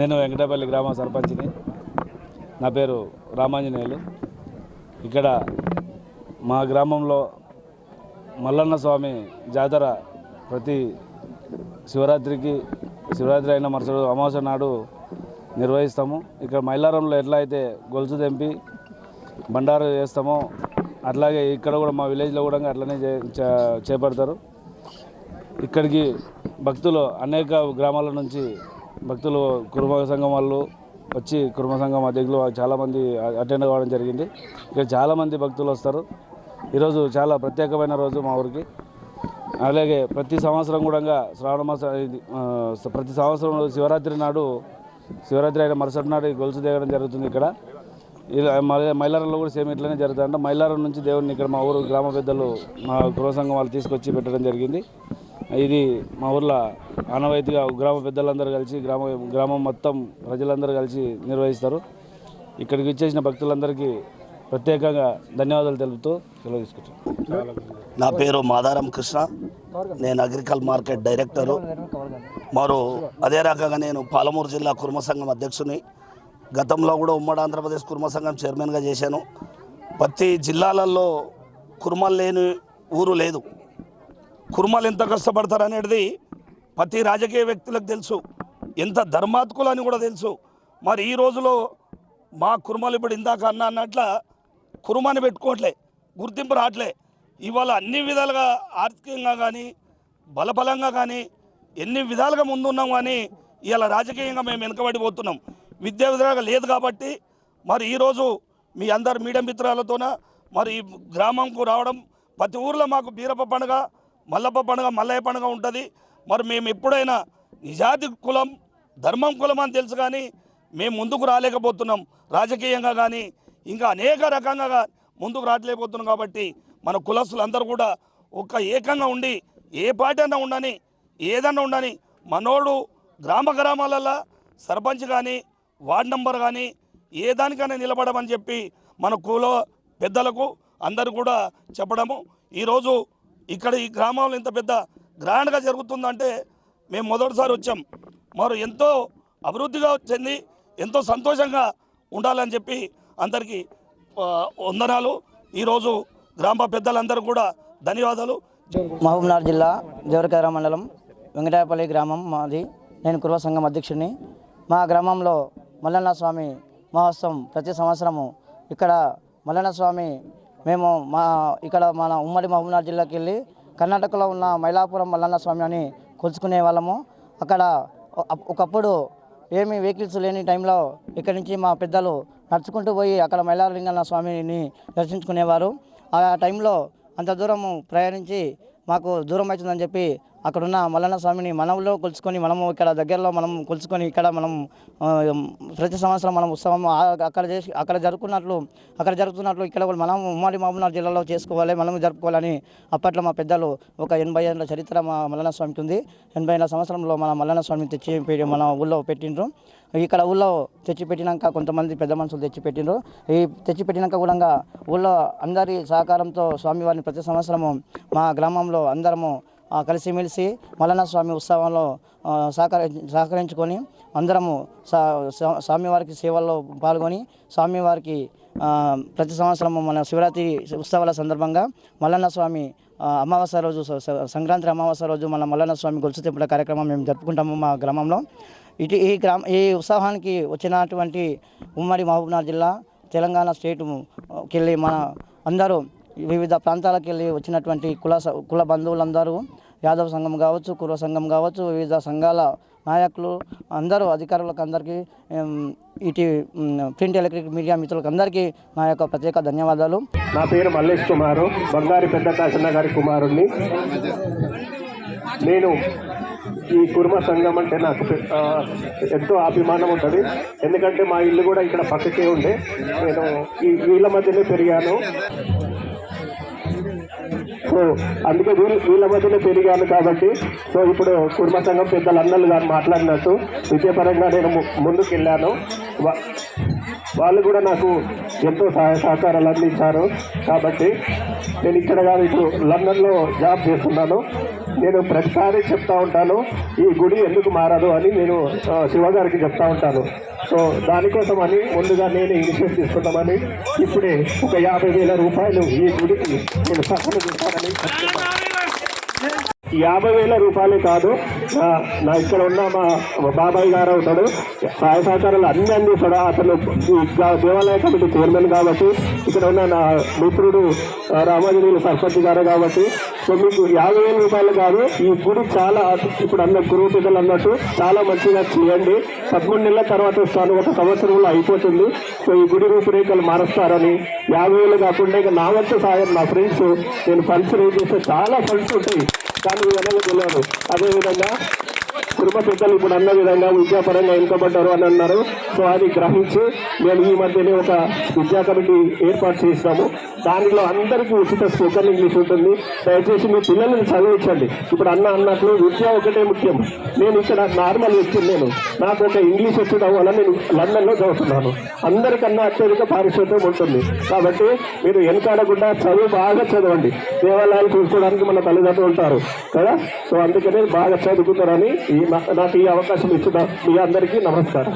నేను వెంకటపల్లి గ్రామ సర్పంచ్ని. నా పేరు రామాంజనేయులు. ఇక్కడ మా గ్రామంలో మల్లన్న స్వామి జాతర ప్రతి శివరాత్రికి శివరాత్రి అయిన మరుసటి అమావాస్య నాడు నిర్వహిస్తాము. ఇక్కడ మైలారంలో ఎట్లా అయితే గొలుసు తెంపి బండారు చేస్తామో అట్లాగే ఇక్కడ కూడా మా విలేజ్లో కూడా అట్లనే చే- చే- చేపడతారు. ఇక్కడికి భక్తులు అనేక గ్రామాల నుంచి భక్తులు కుటుంబ సంఘం వాళ్ళు వచ్చి కుటుంబ సంఘం అధ్యక్షులు చాలామంది అటెండ్ కావడం జరిగింది. ఇక్కడ చాలామంది భక్తులు వస్తారు. ఈరోజు చాలా ప్రత్యేకమైన రోజు మా ఊరికి. అలాగే ప్రతి సంవత్సరం కూడా శ్రావణ మాస ప్రతి సంవత్సరం శివరాత్రి నాడు శివరాత్రి అయిన మరుసటి నాడు గొలుసు దిగడం జరుగుతుంది ఇక్కడ. ఇలా మైలారంలో కూడా సేమ్ ఇట్లనే జరుగుతుంది మైలారం నుంచి దేవుడిని ఇక్కడ మా ఊరు గ్రామ పెద్దలు మా గృహ సంఘం వాళ్ళు తీసుకొచ్చి పెట్టడం జరిగింది. ఇది మా ఊర్లో ఆనవాయితీగా గ్రామ పెద్దలందరూ కలిసి గ్రామ గ్రామం మొత్తం ప్రజలందరూ కలిసి నిర్వహిస్తారు. ఇక్కడికి వచ్చేసిన భక్తులందరికీ ప్రత్యేకంగా ధన్యవాదాలు తెలుపుతూ సెలవు తీసుకుంటాం నా పేరు మాదారం కృష్ణ. నేను అగ్రికల్ మార్కెట్ డైరెక్టరు. మరో అదే రకంగా నేను పాలమూరు జిల్లా కుర్మ సంఘం అధ్యక్షుని. గతంలో కూడా ఉమ్మడి ఆంధ్రప్రదేశ్ కుర్మ సంఘం చైర్మన్గా చేశాను. ప్రతి జిల్లాలలో కుర్మలు లేని ఊరు లేదు. కుర్మలు ఎంత కష్టపడతారు అనేది ప్రతి రాజకీయ వ్యక్తులకు తెలుసు. ఎంత ధర్మాత్కులు అని కూడా తెలుసు. మరి ఈ రోజులో మా కుర్మలు ఇప్పుడు ఇందాక అన్న అన్నట్ల కుర్మాని పెట్టుకోవట్లే గుర్తింపు రావట్లే. ఇవాళ అన్ని విధాలుగా ఆర్థికంగా కానీ బలబలంగా కానీ ఎన్ని విధాలుగా ముందున్నాం కానీ ఇవాళ రాజకీయంగా మేము వెనుకబడిపోతున్నాం. విద్యా విధాలుగా లేదు కాబట్టి మరి ఈరోజు మీ అందరు మీడియా మిత్రాలతోన మరి ఈ గ్రామంకు రావడం ప్రతి ఊర్లో మాకు బీరప్ప పండుగ మల్లప్ప పండుగ మల్లయ్య పండుగ ఉంటుంది. మరి మేము ఎప్పుడైనా నిజాతి కులం ధర్మం కులం అని తెలుసు కానీ మేము ముందుకు రాలేకపోతున్నాం. రాజకీయంగా కానీ ఇంకా అనేక రకంగా ముందుకు రావట్లేకపోతున్నాం కాబట్టి మన కులస్తులందరూ కూడా ఒక ఏకంగా ఉండి ఏ పార్టీ అన్నా ఉండని ఏదన్నా ఉండని మనోడు గ్రామ గ్రామాలలో సర్పంచ్ కానీ వార్డ్ నంబర్ కానీ ఏ దానికైనా నిలబడమని చెప్పి మన కుల పెద్దలకు అందరూ కూడా చెప్పడము. ఈరోజు ఇక్కడ ఈ గ్రామంలో ఇంత పెద్ద గ్రాండ్గా జరుగుతుందంటే మేము మొదటిసారి వచ్చాం. మరి ఎంతో అభివృద్ధిగా చెంది ఎంతో సంతోషంగా ఉండాలని చెప్పి అందరికీ వందనాలు. ఈరోజు గ్రామ పెద్దలందరూ కూడా ధన్యవాదాలు. మహబూబ్నగర్ జిల్లా దేవరకర మండలం వెంకటాయపల్లి గ్రామం మాది. నేను కుర్వ సంఘం అధ్యక్షుడిని. మా గ్రామంలో మల్లన్న స్వామి మహోత్సవం ప్రతి సంవత్సరము ఇక్కడ మల్లన్న స్వామి మేము మా ఇక్కడ మన ఉమ్మడి మహబూబ్నగర్ జిల్లాకి వెళ్ళి కర్ణాటకలో ఉన్న మైలాపురం మల్లన్న స్వామి అని కొలుచుకునే వాళ్ళము. అక్కడ ఒకప్పుడు ఏమి వెహికల్స్ లేని టైంలో ఇక్కడి నుంచి మా పెద్దలు నడుచుకుంటూ పోయి అక్కడ మైలారలింగన్న స్వామిని దర్శించుకునేవారు. ఆ టైంలో అంత దూరము ప్రయాణించి మాకు దూరం అవుతుందని చెప్పి అక్కడున్న మల్లన్న స్వామిని మనంలో కొలుచుకొని మనము ఇక్కడ దగ్గరలో మనం కొలుచుకొని ఇక్కడ మనం ప్రతి సంవత్సరం మనం ఉత్సవం అక్కడ చేసి అక్కడ జరుపుకున్నట్లు అక్కడ జరుగుతున్నట్లు ఇక్కడ కూడా మనం ఉమ్మడి మహబూబ్నగర్ జిల్లాలో చేసుకోవాలి మనం జరుపుకోవాలని అప్పట్లో మా పెద్దలు ఒక ఎనభై ఏళ్ళ చరిత్ర మా మల్లన్న స్వామికి ఉంది. ఎనభై ఏళ్ళ సంవత్సరంలో మన మల్లన్న స్వామిని తెచ్చి పెట్టి మన ఊళ్ళో పెట్టిండ్రు. ఇక్కడ ఊళ్ళో తెచ్చిపెట్టినాక కొంతమంది పెద్ద మనుషులు తెచ్చిపెట్టిండ్రు. ఈ తెచ్చిపెట్టినాక కూడా ఊళ్ళో అందరి సహకారంతో స్వామివారిని ప్రతి సంవత్సరము మా గ్రామంలో అందరము కలిసిమెలిసి మల్లన్న స్వామి ఉత్సవంలో సహకరి సహకరించుకొని అందరము సా- స్వామివారికి సేవల్లో పాల్గొని స్వామివారికి ప్రతి సంవత్సరము మన శివరాత్రి ఉత్సవాల సందర్భంగా మల్లన్న స్వామి అమావాస్య రోజు స- సంక్రాంతి అమావాస్య రోజు మన మల్లన్న స్వామి గొలుసు తెప్పుల కార్యక్రమం మేము జరుపుకుంటాము మా గ్రామంలో. ఇటు ఈ గ్రామ ఈ ఉత్సవానికి వచ్చినటువంటి ఉమ్మడి మహబూబ్నగర్ జిల్లా తెలంగాణ స్టేట్కి వెళ్ళి మన అందరూ వివిధ ప్రాంతాలకు వెళ్ళి వచ్చినటువంటి కుల స- కుల బంధువులందరూ యాదవ సంఘం కావచ్చు కుల సంఘం కావచ్చు వివిధ సంఘాల నాయకులు అందరూ అధికారులకు అందరికీ ఇటు ప్రింట్ ఎలక్ట్రిక్ మీడియా మిత్రులకు అందరికీ నా యొక్క ప్రత్యేక ధన్యవాదాలు. నా పేరు మల్లేష్ కుమారు బంగారి పెద్ద కాశన్న గారి కుమారుణ్ణి. నేను ఈ కుర్మ సంఘం అంటే నాకు ఎంతో అభిమానం ఉంటుంది. ఎందుకంటే మా ఇల్లు కూడా ఇక్కడ పక్కకే ఉండే. నేను ఈ వీళ్ళ మధ్యనే పెరిగాను. సో అందుకే వీళ్ళ వీళ్ళ మధ్యలో పెరిగాను కాబట్టి సో ఇప్పుడు కుటుంబ సంఘం పెద్దలు అన్నలు గారు మాట్లాడినట్టు విద్యాపరంగా నేను ము- ముందుకు వెళ్ళాను వాళ్ళు కూడా నాకు ఎంతో సహాయ సహకారాలు అందించారు. కాబట్టి నేను ఇక్కడ కాదు ఇప్పుడు లండన్లో జాబ్ చేస్తున్నాను. నేను ప్రతిసారి చెప్తా ఉంటాను ఈ గుడి ఎందుకు మారదు అని నేను శివగారికి శివ గారికి చెప్తా ఉంటాను. సో దానికోసం అని ముందుగా నేను ఇనిషియేట్ తీసుకుంటామని ఇప్పుడే ఒక యాభై వేల రూపాయలు ఈ గుడికి నేను సహాయం చేస్తానని యాభై వేల రూపాయలే కాదు నా ఇక్కడ ఉన్న మా బాబాయ్ గారు అవుతాడు సహాయ సహకారాలు అన్ని అందిస్తాడు. అతను దేవాలయ కమిటీ చైర్మన్ కాబట్టి ఇక్కడ ఉన్న నా మిత్రుడు ఆ, రామాంజనేయులు సర్పంచ్ గారు కాబట్టి సో మీకు యాభై వేల రూపాయలు కాదు ఈ గుడి చాలా ఇప్పుడు అన్న గురువు పెద్దలు అన్నట్టు చాలా మంచిగా చేయండి. పదమూడు నెలల తర్వాత వస్తాను ఒక సంవత్సరంలో అయిపోతుంది. సో ఈ గుడి రూపురేఖలు మారుస్తారని యాభై వేలు కాకుండా ఇక నా వంతు సాయం నా ఫ్రెండ్స్ నేను ఫండ్స్ రేజ్ చేస్తే చాలా ఫండ్స్ ఉంటాయి. కానీ విధంగా తెలియదు అదేవిధంగా కుటుంబ పెద్దలు ఇప్పుడు అన్న విధంగా విద్యాపరంగా వెనుకబడ్డారు అని అన్నారు. సో అది గ్రహించి మేము ఈ మధ్యనే ఒక విద్యా కమిటీ ఏర్పాటు చేస్తాము దానిలో అందరికీ ఉచిత స్పోకన్ ఇంగ్లీష్ ఉంటుంది. దయచేసి మీ పిల్లల్ని చదివించండి. ఇప్పుడు అన్న అన్నట్లు విద్య ఒకటే ముఖ్యం. నేను ఇక్కడ నార్మల్ వ్యక్తి నేను. నాకు ఒక ఇంగ్లీష్ వచ్చడం వల్ల నేను లండన్లో చదువుతున్నాను. అందరికన్నా అత్యధిక పారిశుద్ధ్యం ఉంటుంది. కాబట్టి మీరు వెనుకాడకుండా చదువు బాగా చదవండి. దేవాలయాలు చూసుకోవడానికి మన తల్లిదండ్రులు ఉంటారు కదా. సో అందుకనే బాగా చదువుకుంటారని నాకు ఈ అవకాశం ఇచ్చిన మీ అందరికీ నమస్కారం.